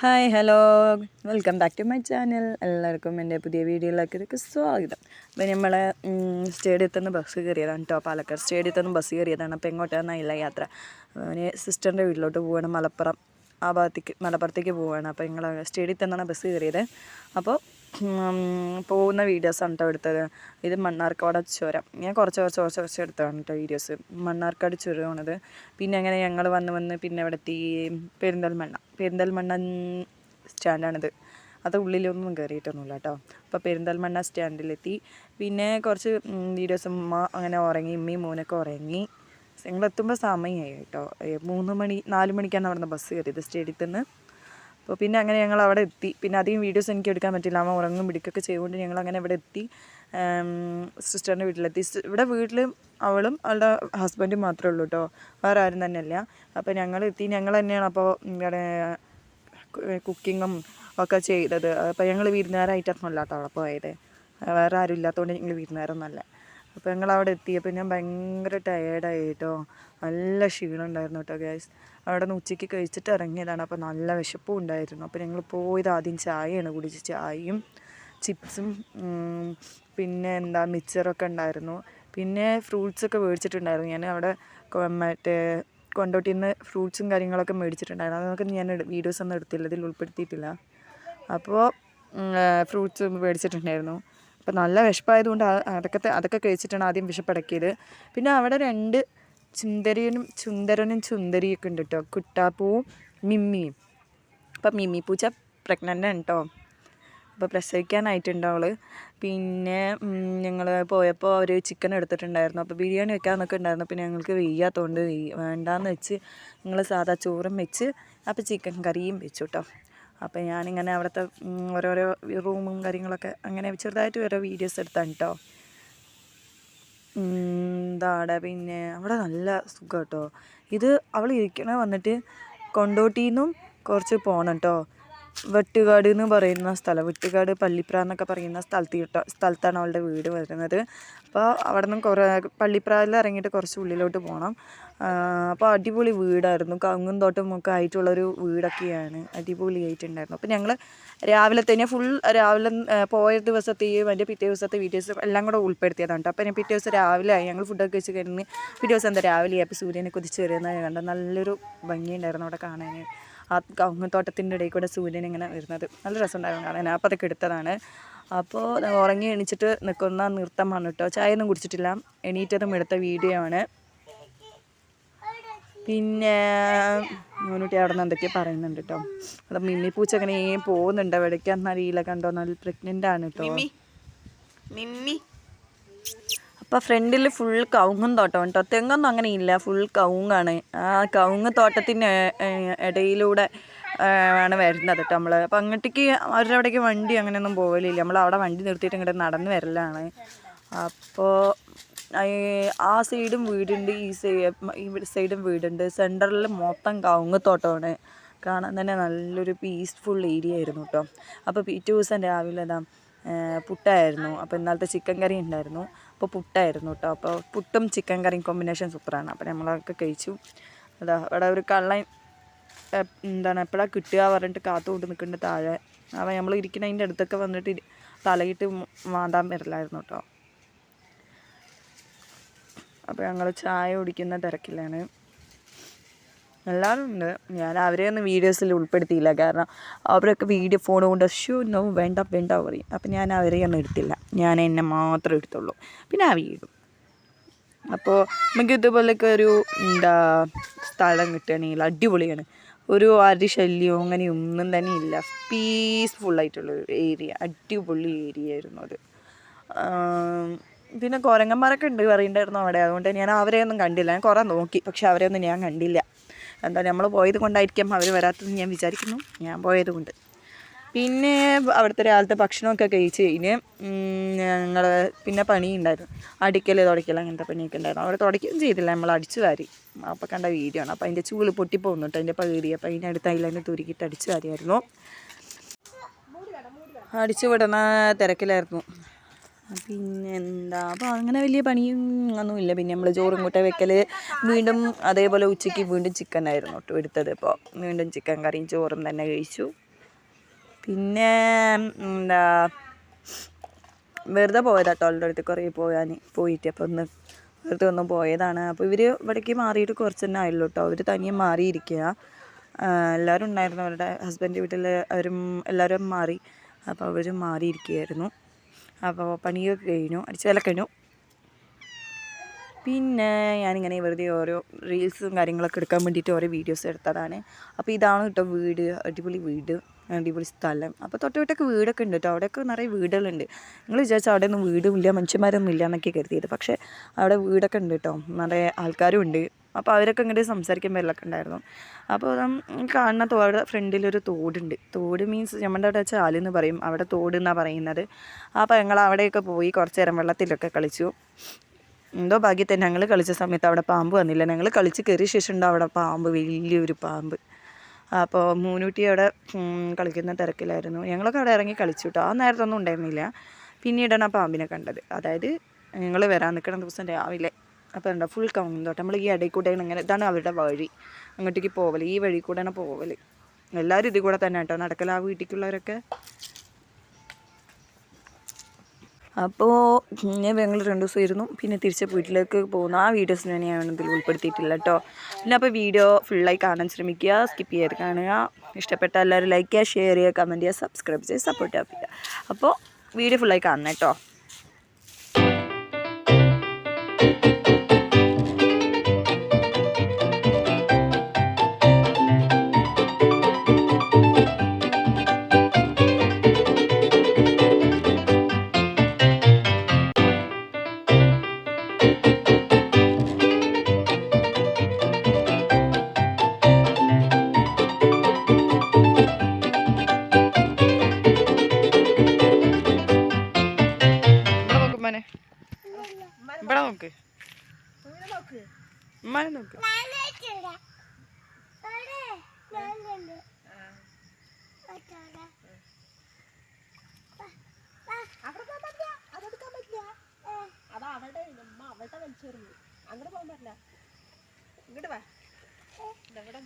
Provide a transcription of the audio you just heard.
Hi hello welcome back to my channel എല്ലാവർക്കും എന്റെ പുതിയ വീഡിയോയിലേക്ക് സ്വാഗതം. അപ്പോൾ നമ്മൾ സ്റ്റേഡിയത്തിൽ നിന്ന് ബസ് കയറിയതാണ് കേട്ടോ പാലക്കാട് സ്റ്റേഡിയത്തിൽ നിന്ന് ബസ് കയറിയതാണ് അപ്പോൾ എങ്ങോട്ടാണെന്നില്ല യാത്ര? അവന് സിസ്റ്ററിന്റെ വീട്ടിലോട്ട് പോവുകയാണ് മലപ്പുറം ആ ഭാഗത്തേക്ക് മലപ്പുറത്തേക്ക് പോവുകയാണ് അപ്പോൾ ഞങ്ങൾ സ്റ്റേഡിയത്തിൽ നിന്നാണ് ബസ് കയറിയത് അപ്പോൾ പോകുന്ന വീഡിയോസാണ് കേട്ടോ എടുത്തത്. ഇത് മണ്ണാർക്കാട് ചുരം. ഞാൻ കുറച്ച് കുറച്ച് കുറച്ച് കുറച്ച് എടുത്തതാണ് കേട്ടോ വീഡിയോസ് മണ്ണാർക്കാട് ചുരമാണത്. പിന്നെ അങ്ങനെ ഞങ്ങൾ വന്ന് വന്ന് പിന്നെ ഇവിടെ എത്തി. പെരിന്തൽമണ്ണ. പെരിന്തൽമണ്ണ സ്റ്റാൻഡാണിത്. അത് ഉള്ളിലൊന്നും കയറിയിട്ടൊന്നുമില്ല കേട്ടോ അപ്പോൾ പെരിന്തൽമണ്ണ സ്റ്റാൻഡിലെത്തി. പിന്നെ കുറച്ച് വീഡിയോസ് ഉമ്മ അങ്ങനെ ഉറങ്ങി ഉമ്മയും മോനൊക്കെ ഉറങ്ങി. ഞങ്ങൾ എത്തുമ്പോൾ സമയമായി കേട്ടോ മൂന്ന് മണി നാല് മണിക്കാണ് അവിടുന്ന് ബസ് കയറിയത്. സ്റ്റേഡിയത്തിൽ നിന്ന് അപ്പോൾ പിന്നെ അങ്ങനെ ഞങ്ങൾ അവിടെ എത്തി. പിന്നെ അധികം വീഡിയോസ് എനിക്ക് എടുക്കാൻ പറ്റില്ല. അമ്മ ഉറങ്ങും പിടിക്കൊക്കെ ചെയ്തുകൊണ്ട് ഞങ്ങൾ അങ്ങനെ ഇവിടെ എത്തി. സിസ്റ്ററിന്റെ വീട്ടിലെത്തി. ഇവിടെ വീട്ടിൽ അവളും അവളുടെ ഹസ്ബൻഡും മാത്രമേ ഉള്ളൂ കേട്ടോ വേറെ ആരും തന്നെ ഇല്ല അപ്പോൾ ഞങ്ങൾ എത്തി. ഞങ്ങൾ തന്നെയാണ് അപ്പോൾ കുക്കിങ്ങും ഒക്കെ ചെയ്തത്. അപ്പോൾ ഞങ്ങൾ വിരുന്നുകാരായിട്ടൊന്നുമല്ല കേട്ടോ അവിടെ പോയത്. വേറെ ആരും ഇല്ലാത്തതുകൊണ്ട് ഞങ്ങൾ വിരുന്നുകാരൊന്നുമല്ല. അപ്പോൾ ഞങ്ങൾ അവിടെ എത്തിയപ്പോൾ ഞാൻ ഭയങ്കര ടയേർഡായി കേട്ടോ നല്ല ക്ഷീണം ഉണ്ടായിരുന്നു കേട്ടോ ഗ്യാസ് അവിടെ നിന്ന് ഉച്ചയ്ക്ക് കഴിച്ചിട്ട് ഇറങ്ങിയതാണ്. അപ്പോൾ നല്ല വിശപ്പും ഉണ്ടായിരുന്നു. അപ്പോൾ ഞങ്ങൾ പോയത് ആദ്യം ചായയാണ് കുടിച്ച് ചായയും ചിപ്സും പിന്നെ എന്താ മിച്ചറൊക്കെ ഉണ്ടായിരുന്നു. പിന്നെ ഫ്രൂട്ട്സൊക്കെ മേടിച്ചിട്ടുണ്ടായിരുന്നു. ഞാൻ അവിടെ മറ്റേ കൊണ്ടോട്ടിന്ന് ഫ്രൂട്ട്സും കാര്യങ്ങളൊക്കെ മേടിച്ചിട്ടുണ്ടായിരുന്നു. അതൊക്കെ ഞാൻ വീഡിയോസ് ഒന്നും എടുത്തില്ല. ഇതിൽ ഉൾപ്പെടുത്തിയിട്ടില്ല. അപ്പോൾ ഫ്രൂട്ട്സ് മേടിച്ചിട്ടുണ്ടായിരുന്നു. അപ്പോൾ നല്ല വിശപ്പായതുകൊണ്ട് അതൊക്കെ അതൊക്കെ കഴിച്ചിട്ടാണ് ആദ്യം വിശപ്പടക്കിയത് പിന്നെ അവിടെ രണ്ട് ചുന്ദരിയനും ചുന്ദരനും ചുന്ദരിയൊക്കെ ഉണ്ട് കേട്ടോ കുട്ടാപ്പൂവും മിമ്മിയും. അപ്പം മിമ്മി പൂച്ച പ്രഗ്നന്റ് ആണ് കേട്ടോ അപ്പോൾ പ്രസവിക്കാനായിട്ടുണ്ട് അവൾ പിന്നെ ഞങ്ങൾ പോയപ്പോൾ അവർ ചിക്കൻ എടുത്തിട്ടുണ്ടായിരുന്നു. അപ്പോൾ ബിരിയാണി വെക്കാമെന്നൊക്കെ ഉണ്ടായിരുന്നു. പിന്നെ ഞങ്ങൾക്ക് വെയ്യാത്തതുകൊണ്ട് വെയ്- വേണ്ടാന്ന് വെച്ച് ഞങ്ങൾ സാധാ ചോറും വെച്ച് അപ്പോൾ ചിക്കൻ കറിയും വെച്ചു കേട്ടോ അപ്പോൾ ഞാനിങ്ങനെ അവിടുത്തെ ഓരോരോ റൂമും കാര്യങ്ങളൊക്കെ അങ്ങനെ ചെറുതായിട്ട് ഓരോ വീഡിയോസ് എടുത്താണ് കേട്ടോ എന്താണ് പിന്നെ? അവിടെ നല്ല സുഖം കേട്ടോ ഇത് അവൾ ഇരിക്കണ വന്നിട്ട് കൊണ്ടോട്ടിയിൽ നിന്നും കുറച്ച് പോകണം കേട്ടോ വെട്ടുകാട് എന്ന് പറയുന്ന സ്ഥലം. വെട്ടുകാട് പള്ളിപ്ര എന്നൊക്കെ പറയുന്ന സ്ഥലത്ത് സ്ഥലത്താണ് അവളുടെ വീട് വരുന്നത്. അപ്പോൾ അവിടെ നിന്ന് കുറേ പള്ളിപ്രായിൽ ഇറങ്ങിയിട്ട് കുറച്ച് ഉള്ളിലോട്ട് പോകണം അപ്പോൾ അടിപൊളി വീടായിരുന്നു. കങ്ങും തോട്ടം ഒക്കെ ആയിട്ടുള്ളൊരു വീടൊക്കെയാണ് അടിപൊളിയായിട്ടുണ്ടായിരുന്നു അപ്പോൾ ഞങ്ങൾ രാവിലെ തന്നെ ഫുൾ രാവിലെ പോയ ദിവസത്തെയും അതിന്റെ പിറ്റേ ദിവസത്തെ വീഡിയോസ് എല്ലാം കൂടെ ഉൾപ്പെടുത്തിയതാണ് കേട്ടോ അപ്പോൾ ഞാൻ പിറ്റേ ദിവസം രാവിലെ ആയി. ഞങ്ങൾ ഫുഡൊക്കെ വെച്ച് കഴിഞ്ഞ് പിറ്റേ ദിവസം എന്താ രാവിലെ അപ്പോൾ സൂര്യനെ കുതിച്ച് വരുന്നത് കണ്ട നല്ലൊരു ഭംഗിയുണ്ടായിരുന്നു അവിടെ കാണാൻ ആ കവുങ്ങത്തോട്ടത്തിന്റെ ഇടയിൽ കൂടെ സൂര്യൻ ഇങ്ങനെ വരുന്നത്. നല്ല രസമുണ്ടായിരുന്നു കാണാൻ. അപ്പോൾ അതൊക്കെ എടുത്തതാണ്. അപ്പോൾ ഉറങ്ങി എണീച്ചിട്ട് നിൽക്കുന്ന നൃത്തമാണ് കേട്ടോ. ചായ ഒന്നും കുടിച്ചിട്ടില്ല. എണീറ്റതും എടുത്ത വീഡിയോ ആണ്. പിന്നെ മോനൂട്ടി അവിടെ നിന്ന് എന്തൊക്കെയോ പറയുന്നുണ്ട് കേട്ടോ. അവിടെ മിമ്മി പൂച്ച അങ്ങനെ പോകുന്നുണ്ട് എവിടേക്കാന്ന് അറിയില്ല കണ്ടോ? നല്ല പ്രഗ്നന്റ് ആണ് കേട്ടോ. മിമ്മി. അപ്പോൾ ഫ്രണ്ടിൽ ഫുൾ കവുങ്ങും തോട്ടം കേട്ടോ തെങ്ങൊന്നും അങ്ങനെ ഇല്ല ഫുൾ കവുങ്ങാണ്. ആ കവുങ്ങ് തോട്ടത്തിന്റെ ഇടയിലൂടെ ആണ് വരുന്നത് കേട്ടോ നമ്മൾ അപ്പോൾ അങ്ങോട്ടേക്ക് അവരവിടേക്ക് വണ്ടി അങ്ങനെയൊന്നും പോകലില്ല നമ്മൾ അവിടെ വണ്ടി നിർത്തിയിട്ട് ഇങ്ങോട്ട് നടന്ന് വരലാണ്. അപ്പോൾ ആ സൈഡും വീടുണ്ട് ഈ സൈഡ് സൈഡും വീടുണ്ട്. സെന്ററിൽ മൊത്തം കവുങ്ങ് തോട്ടമാണ്. കാണാൻ തന്നെ നല്ലൊരു പീസ്ഫുൾ ഏരിയ ആയിരുന്നു കേട്ടോ അപ്പോൾ പിറ്റേ ദിവസം രാവിലെ ഇതാ പുട്ടായിരുന്നു. അപ്പോൾ ഇന്നലത്തെ ചിക്കൻ കറി ഉണ്ടായിരുന്നു. അപ്പോൾ പുട്ടായിരുന്നു കേട്ടോ. അപ്പോൾ പുട്ടും ചിക്കൻ കറിയും കോമ്പിനേഷൻ സൂപ്പറാണ്. അപ്പോൾ നമ്മളതൊക്കെ കഴിച്ചു. അതാ അവിടെ ഒരു കള്ളൻ എന്താണ് എപ്പോഴാണ് കിട്ടുക പറഞ്ഞിട്ട് കാത്തുകൊണ്ട് നിൽക്കുന്നുണ്ട് താഴെ. അപ്പോൾ നമ്മൾ ഇരിക്കുന്ന അതിന്റെ അടുത്തൊക്കെ വന്നിട്ട് തലയിട്ട് മാന്താൻ വരില്ലായിരുന്നു കേട്ടോ. അപ്പോൾ ഞങ്ങൾ ചായ കുടിക്കുന്ന തിരക്കിലാണ്. എല്ലാവരും ഉണ്ട് ഞാൻ അവരെയൊന്നും വീഡിയോസിൽ ഉൾപ്പെടുത്തിയില്ല. കാരണം അവരൊക്കെ വീഡിയോ ഫോൺ കൊണ്ട് ഷൂ നോ വേണ്ട വേണ്ട പറയും. അപ്പം ഞാൻ അവരെയൊന്നും എടുത്തില്ല. ഞാൻ എന്നെ മാത്രം എടുത്തുള്ളൂ. പിന്നെ ആ വീടും. അപ്പോൾ നമുക്ക് ഇതുപോലൊക്കെ ഒരു എന്താ സ്ഥലം കിട്ടുകയാണെങ്കിൽ അടിപൊളിയാണ്. ഒരു ആരുടെ ശല്യവും അങ്ങനെ ഒന്നും തന്നെ ഇല്ല. പീസ്ഫുൾ ആയിട്ടുള്ള ഒരു ഏരിയ അടിപൊളി ഏരിയ ആയിരുന്നു അത്. പിന്നെ കുരങ്ങന്മാരൊക്കെ ഉണ്ട് പറയുന്നുണ്ടായിരുന്നു അവിടെ. അതുകൊണ്ട് ഞാൻ അവരെയൊന്നും കണ്ടില്ല. ഞാൻ കുറേ നോക്കി. പക്ഷെ അവരെയൊന്നും ഞാൻ കണ്ടില്ല. എന്താ നമ്മൾ പോയത് കൊണ്ടായിരിക്കാം അവർ വരാത്തതെന്ന് ഞാൻ വിചാരിക്കുന്നു. ഞാൻ പോയത് കൊണ്ട്. പിന്നെ അവിടുത്തെ രാവിലത്തെ ഭക്ഷണമൊക്കെ കഴിച്ച് കഴിഞ്ഞ് ഞങ്ങൾ പിന്നെ പണി ഉണ്ടായിരുന്നു അടിക്കൽ തുടയ്ക്കൽ അങ്ങനത്തെ പണിയൊക്കെ ഉണ്ടായിരുന്നു. അവിടെ തുടയ്ക്കുകയും ചെയ്തില്ല. നമ്മൾ അടിച്ചു വാരി. അപ്പോൾ കണ്ട വീഡിയോ ആണ്. അപ്പോൾ അതിന്റെ ചൂൽ പൊട്ടിപ്പോകുന്നു കേട്ടോ. അതിന്റെ പകുതി. അപ്പോൾ അതിനടുത്ത് അതിലതിന് തുരുക്കിയിട്ട് അടിച്ചു വാരിയായിരുന്നു. അടിച്ചു വിടുന്ന തിരക്കിലായിരുന്നു. പിന്നെ എന്താ അപ്പോൾ അങ്ങനെ വലിയ പണിയും ഒന്നുമില്ല. പിന്നെ നമ്മൾ ചോറും കൂട്ട വെക്കൽ വീണ്ടും അതേപോലെ ഉച്ചയ്ക്ക് വീണ്ടും ചിക്കൻ ആയിരുന്നു കേട്ടോ എടുത്തത്. ഇപ്പോൾ വീണ്ടും ചിക്കൻ കറിയും ചോറും തന്നെ കഴിച്ചു. പിന്നെ എന്താ വെറുതെ പോയതാട്ടോ അവളുടെ അടുത്ത് കുറേ പോയാൻ പോയിട്ട്. അപ്പോൾ ഒന്ന് വെറുതെ ഒന്ന് പോയതാണ്. അപ്പോൾ ഇവർ ഇവിടേക്ക് മാറിയിട്ട് കുറച്ച് തന്നെ ആയുള്ളൂ കേട്ടോ അവർ തനിയെ മാറിയിരിക്കുക എല്ലാവരും ഉണ്ടായിരുന്നു. അവരുടെ ഹസ്ബൻഡ് വീട്ടിൽ അവരും എല്ലാവരും മാറി. അപ്പോൾ അവരും മാറിയിരിക്കുകയായിരുന്നു അപ്പോൾ പണിയൊക്കെ കഴിഞ്ഞു അടിച്ചു വില കഴിഞ്ഞു. പിന്നെ ഞാനിങ്ങനെ വെറുതെ ഓരോ റീൽസും കാര്യങ്ങളൊക്കെ എടുക്കാൻ വേണ്ടിയിട്ട് ഓരോ വീഡിയോസ് എടുത്തതാണ്. അപ്പോൾ ഇതാണ് കേട്ടോ വീട് അടിപൊളി വീട് അടിപൊളി സ്ഥലം. അപ്പോൾ തൊട്ടുവിട്ടൊക്കെ വീടൊക്കെ ഉണ്ട് കേട്ടോ അവിടെയൊക്കെ നിറയെ വീടുകളുണ്ട്. നിങ്ങൾ വിചാരിച്ചാൽ അവിടെ ഒന്നും വീടുമില്ല മനുഷ്യന്മാരൊന്നും ഇല്ല എന്നൊക്കെ കരുതിയത്. പക്ഷേ അവിടെ വീടൊക്കെ ഉണ്ട് കേട്ടോ നിറയെ ആൾക്കാരും ഉണ്ട്. അപ്പോൾ അവരൊക്കെ ഇങ്ങോട്ട് സംസാരിക്കാൻ വരലൊക്കെ ഉണ്ടായിരുന്നു. അപ്പോൾ കാണുന്ന അവിടെ ഫ്രണ്ടിലൊരു തോടുണ്ട്. തോട് മീൻസ് നമ്മുടെ അവിടെ ചാലെന്ന് പറയും. അവിടെ തോട് എന്നാണ് പറയുന്നത്. അപ്പോൾ ഞങ്ങൾ അവിടെയൊക്കെ പോയി കുറച്ച് നേരം വെള്ളത്തിലൊക്കെ കളിച്ചു. എന്തോ ഭാഗ്യത്തിന് ഞങ്ങൾ കളിച്ച സമയത്ത് അവിടെ പാമ്പ് വന്നില്ല. ഞങ്ങൾ കളിച്ച് കയറിയ ശേഷം ഉണ്ടോ അവിടെ പാമ്പ്? വലിയൊരു പാമ്പ്. അപ്പോൾ മൂന്നൂട്ടി അവിടെ കളിക്കുന്ന തിരക്കിലായിരുന്നു. ഞങ്ങളൊക്കെ അവിടെ ഇറങ്ങി കളിച്ചു കേട്ടോ ആ നേരത്തൊന്നും ഉണ്ടായിരുന്നില്ല. പിന്നീടാണ് ആ പാമ്പിനെ കണ്ടത്. അതായത് ഞങ്ങൾ വരാൻ നിൽക്കുന്ന ദിവസം രാവിലെ അപ്പോൾ എന്താ ഫുൾ കൗന്തോട്ടം. നമ്മൾ ഈ ഇടയിൽ കൂടെയാണ് ഇങ്ങനെ ഇതാണ് അവരുടെ വഴി. അങ്ങോട്ടേക്ക് പോവൽ ഈ വഴി കൂടെയാണ് പോവൽ എല്ലാവരും ഇതിൽ കൂടെ തന്നെ കേട്ടോ. നടക്കൽ ആ വീട്ടിലേക്കുള്ളവരൊക്കെ അപ്പോൾ ഞാൻ ബാംഗ്ലൂർ രണ്ട് ദിവസം ഇരുന്നു. പിന്നെ തിരിച്ച് വീട്ടിലേക്ക് പോകുന്ന. ആ വീഡിയോസ് ഞാൻ ഇതിൽ ഉൾപ്പെടുത്തിയിട്ടില്ല കേട്ടോ. പിന്നെ അപ്പോൾ വീഡിയോ ഫുള്ളായി കാണാൻ ശ്രമിക്കുക. സ്കിപ്പ് ചെയ്ത് കാണുക. ഇഷ്ടപ്പെട്ട എല്ലാവരും ലൈക്ക് ചെയ്യുക ഷെയർ ചെയ്യുക കമന്റ് ചെയ്യുക സബ്സ്ക്രൈബ് ചെയ്യുക സപ്പോർട്ട് ചെയ്യുക. അപ്പോൾ വീഡിയോ ഫുള്ളായി കാണണം കേട്ടോ. നോക്ക്. ഉമ്മാനെ നോക്ക്. അതാ അവളുടെ ഉമ്മ അവളുടെ വലിച്ചെറിഞ്ഞു. അങ്ങനെ പോകാൻ പറ്റില്ല. ഇങ്ങോട്ട് വാ. ഇവിടെ